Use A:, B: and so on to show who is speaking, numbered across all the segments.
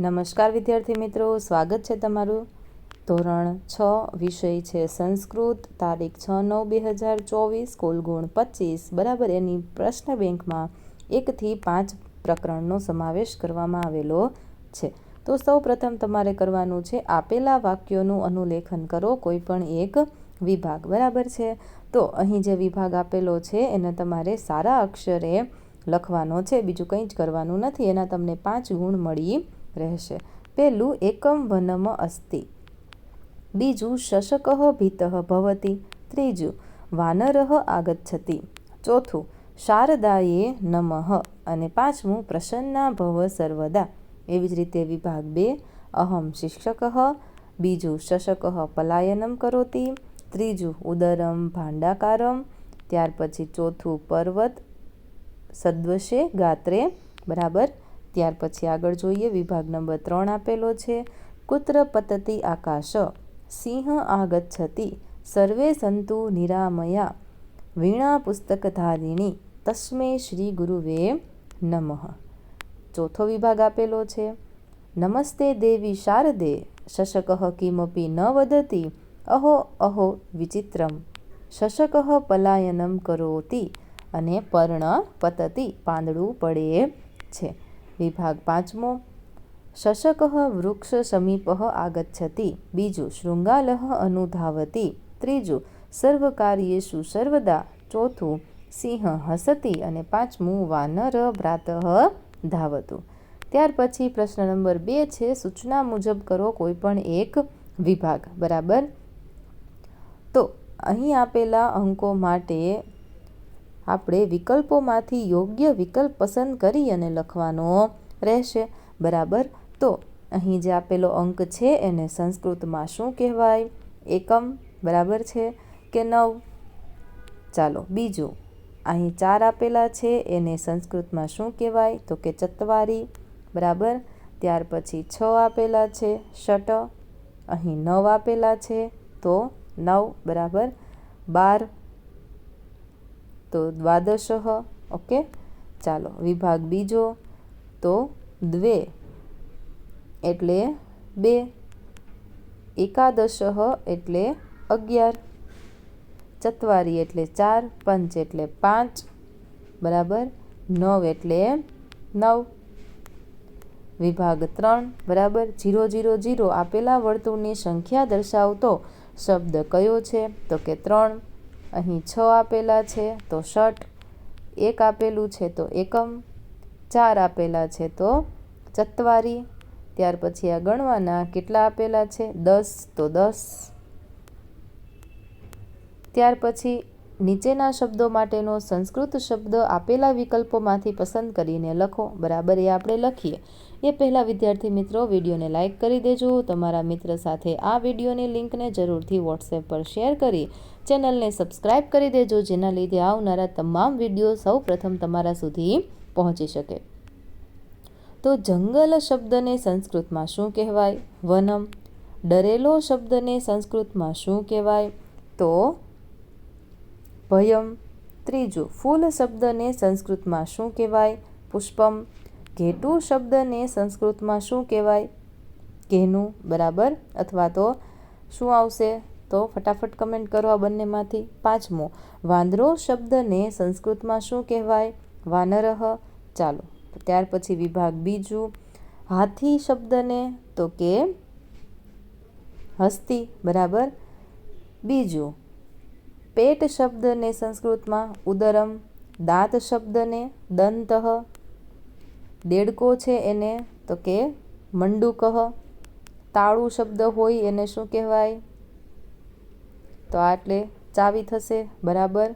A: નમસ્કાર વિદ્યાર્થી મિત્રો, સ્વાગત છે તમારું. ધોરણ છ વિષય છે સંસ્કૃત, તારીખ છ નવ બે હજાર ચોવીસ, કુલ ગુણ પચીસ. બરાબર, એની પ્રશ્ન બેંકમાં એકથી પાંચ પ્રકરણનો સમાવેશ કરવામાં આવેલો છે. તો સૌ પ્રથમ તમારે કરવાનું છે, આપેલા વાક્યોનું અનુલેખન કરો, કોઈ પણ એક વિભાગ. બરાબર છે? તો અહીં જે વિભાગ આપેલો છે, એને તમારે સારા અક્ષરે લખવાનો છે. બીજું કંઈ જ કરવાનું નથી. એના તમને પાંચ ગુણ મળી રહેશે. પહેલું એકમ વનમ અસ્તિ. બીજું શશક ભીત ભવતી. ત્રીજું વાનર આગચ્છતિ. ચોથું શારદાયે નમઃ. અને પાંચમું પ્રસન્ના ભવ સર્વદા. એવી જ રીતે વિભાગ બે, અહમ શિક્ષક. બીજું શશક પલાયનમ કરોતી. ત્રીજું ઉદરમ ભાંડાકારમ. ત્યાર પછી ચોથું પર્વત સદ્વશે ગાત્રે. બરાબર? ત્યાર પછી આગળ જોઈએ, વિભાગ નંબર ત્રણ આપેલો છે, કુત્ર પતતી આકાશ, સિંહ આગચ્છતિ સર્વે સંતુ નિરામયા, વીણા પુસ્તકધારિણી તસ્મે શ્રી ગુરુવે નમઃ. ચોથો વિભાગ આપેલો છે, નમસ્તે દેવી શારદે, શશક કિમપી ન વદતી, અહો અહો વિચિત્રમ, શશક પલાયનમ કરોતી, અને પર્ણ પતતી પાંદડું પડે છે. વિભાગ પાંચમો, શશક વૃક્ષ સમીપ આગચ્છતિ, બીજું શૃંગાલહ અનુધાવતી, ત્રીજું સર્વકાર્યેષુ સર્વદા, ચોથું સિંહ હસતી અને પાંચમું વાનર ભ્રાતઃ ધાવતું. ત્યાર પછી પ્રશ્ન નંબર બે છે, સૂચના મુજબ કરો કોઈ પણ એક વિભાગ. બરાબર? તો અહીં આપેલા અંકો માટે આપણે વિકલ્પોમાંથી યોગ્ય વિકલ્પ પસંદ કરી અને લખવાનો રહેશે. બરાબર? તો અહીં જે આપેલો અંક છે એને સંસ્કૃતમાં શું કહેવાય? એકમ. બરાબર છે કે નવ? ચાલો, બીજું. અહીં ચાર આપેલા છે, એને સંસ્કૃતમાં શું કહેવાય? તો કે ચત્વારી. બરાબર? ત્યાર પછી છ આપેલા છે શટ અહીં નવ આપેલા છે, તો નવ. બરાબર? બાર. તો દ્વાદશ ઓકે? ચાલો, વિભાગ બીજો. તો દ્વે એટલે બે. એકાદશ એટલે અગિયાર. ચત્વારી એટલે ચાર, પંચ એટલે પાંચ. બરાબર? નવ એટલે નવ. વિભાગ ત્રણ, બરાબર? Zero zero zero. આપેલા વર્તુળની સંખ્યા દર્શાવતો શબ્દ કયો છે? તો કે ત્રણ. અહીં છ આપેલા છે, તો ષટ એક આપેલું છે, તો એકમ, ચાર આપેલા છે, તો ચત્વારી. ત્યાર પછી આ ગણવાના કેટલા આપેલા છે? દસ, તો દસ. ત્યાર પછી નીચેના શબ્દો માટેનો સંસ્કૃત શબ્દ આપેલા વિકલ્પોમાંથી પસંદ કરીને લખો. બરાબર એ આપણે લખીએ. એ પહેલાં વિદ્યાર્થી મિત્રો, વિડીયોને લાઇક કરી દેજો. તમારા મિત્ર સાથે આ વિડીયોની લિંકને જરૂરથી વોટ્સએપ પર શેર કરી ચેનલને સબસ્ક્રાઇબ કરી દેજો, જેના લીધે આવનારા તમામ વીડિયો સૌ પ્રથમ તમારા સુધી પહોંચી શકે. તો જંગલ શબ્દને સંસ્કૃતમાં શું કહેવાય? વનમ. ડરેલો શબ્દને સંસ્કૃતમાં શું કહેવાય? તો ભયમ. ત્રીજું, ફૂલ શબ્દને સંસ્કૃતમાં શું કહેવાય? પુષ્પમ. ઘેટું શબ્દને સંસ્કૃતમાં શું કહેવાય? ઘેનું, બરાબર? અથવા તો શું આવશે? તો ફટાફટ કમેન્ટ કરો આ બંનેમાંથી. પાંચમો, વાંદરો શબ્દને સંસ્કૃતમાં શું કહેવાય? વાનરહ ચાલો, ત્યાર પછી વિભાગ બીજું. હાથી શબ્દને તો કે હસ્તી, બરાબર? બીજું, પેટ શબ્દને સંસ્કૃતમાં ઉદરમ. દાંત શબ્દને દંત. દેડકો છે એને, તો કે મંડુકહ. તાળું શબ્દ હોય એને શું કહેવાય? તો આટલે ચાવી થશે, બરાબર?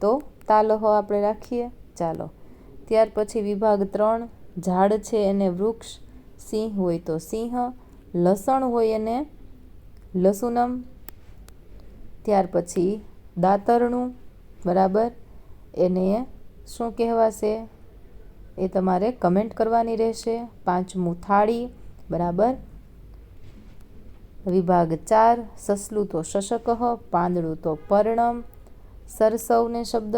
A: તો તાલહ આપણે રાખીએ, ચાલો. ત્યાર પછી વિભાગ ત્રણ, ઝાડ છે એને વૃક્ષ, સિંહ હોય તો સિંહ, લસણ હોય એને લસુનમ. ત્યાર પછી દાતરણું, બરાબર? એને શું કહેવાશે? એ તમારે કમેન્ટ કરવાની રહેશે. પાંચમું થાળી બરાબર? વિભાગ ચાર, સસલું તો શશક, પાંદડું તો પર્ણમ. સરસવને શબ્દ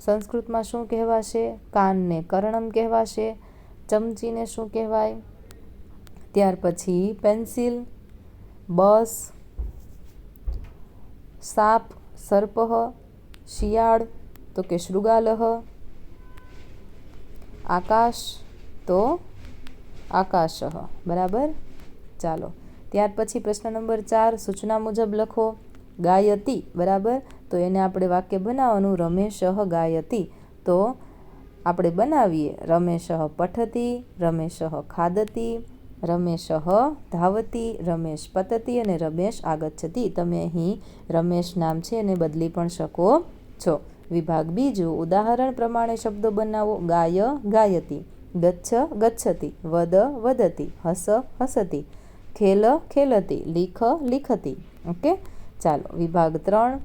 A: સંસ્કૃતમાં શું કહેવાશે? કાનને કર્ણમ કહેવાશે. ચમચીને શું કહેવાય? ત્યાર પછી પેન્સિલ, બસ, સાપ સર્પહ શિયાળ, તો કે શૃગાલહ આકાશ તો આકાશઃ બરાબર? ચાલો. ત્યાર પછી પ્રશ્ન નંબર ચાર, સૂચના મુજબ લખો, ગાયતી, બરાબર? તો એને આપણે વાક્ય બનાવવાનું, રમેશઃ ગાયતી. તો આપણે બનાવીએ, રમેશઃ પઠતી, રમેશઃ ખાદતી, રમેશઃ ધાવતી, રમેશ પતતી અને રમેશ આગચ્છતી તમે અહીં રમેશ નામ છે એને બદલી પણ શકો છો. વિભાગ બીજું, ઉદાહરણ પ્રમાણે શબ્દો બનાવો, ગાય, ગાયતી, ગચ્છ, ગચ્છતી, વદ, વદતી, હસ, હસતી, ખેલ, ખેલતી, લીખ, લીખતી. ઓકે? ચાલો, વિભાગ ત્રણ.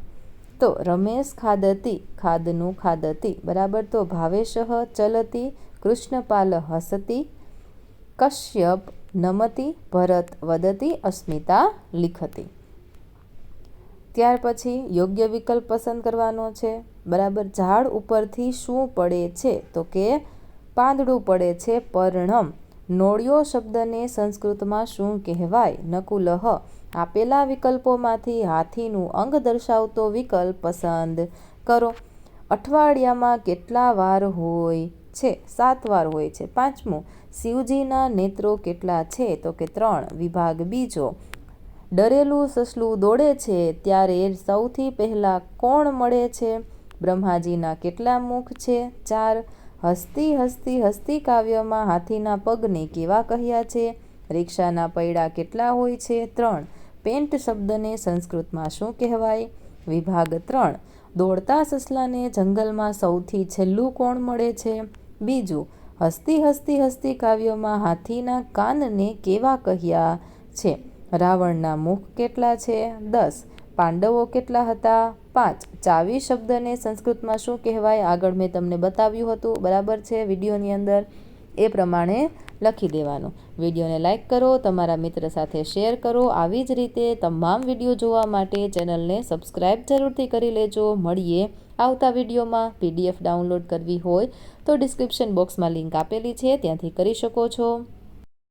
A: તો, રમેશ ખાદતી, ખાદનું ખાદતી. બરાબર? તો, ભાવેશ, ચલતી, કૃષ્ણપાલ, હસતી, કશ્યપ, નમતી, ભરત, વદતી, અસ્મિતા, લિખતી. ત્યાર પછી યોગ્ય વિકલ્પ પસંદ કરવાનો છે. બરાબર, ઝાડ ઉપરથી શું પડે છે? તો કે પાંદડું પડે છે પરણમ. નોળિયો શબ્દને સંસ્કૃતમાં શું કહેવાય? નકુલહ. આપેલા વિકલ્પોમાંથી હાથીનું અંગ દર્શાવતો વિકલ્પ પસંદ કરો. અઠવાડિયામાં કેટલા વાર હોય છે? સાત વાર હોય છે. પાંચમું, શિવજીના નેત્રો કેટલા છે? તો કે ત્રણ. વિભાગ બીજો ડરેલું સસલું દોડે છે ત્યારે સૌથી પહેલાં કોણ મળે છે? બ્રહ્માજીના કેટલા મુખ છે? ચાર. હસતી હસતી હસતી કાવ્યમાં હાથીના પગને કેવા કહ્યા છે? રિક્ષાના પૈડા કેટલા હોય છે? ત્રણ. પેન્ટ શબ્દને સંસ્કૃતમાં શું કહેવાય? વિભાગ ત્રણ. દોડતા સસલાને જંગલમાં સૌથી છેલ્લું કોણ મળે છે? બીજું. હસતી હસતી હસતી કાવ્યમાં હાથીના કાનને કેવા કહ્યા છે? રાવણના મુખ કેટલા છે? દસ. પાંડવો કેટલા હતા? પાંચ. ચાવી શબ્દને સંસ્કૃતમાં શું કહેવાય? આગળ મેં તમને બતાવ્યું હતું. બરાબર છે? વિડીયોની અંદર એ પ્રમાણે લખી દેવાનું. વિડીયોને લાઇક કરો, તમારા મિત્ર સાથે શેર કરો. આવી જ રીતે તમામ વીડિયો જોવા માટે ચેનલને સબસ્ક્રાઇબ જરૂરથી કરી લેજો. મળીએ આવતા વિડીયોમાં. પીડીએફ ડાઉનલોડ કરવી હોય તો ડિસ્ક્રિપ્શન બોક્સમાં લિંક આપેલી છે. ત્યાંથી કરી શકો છો.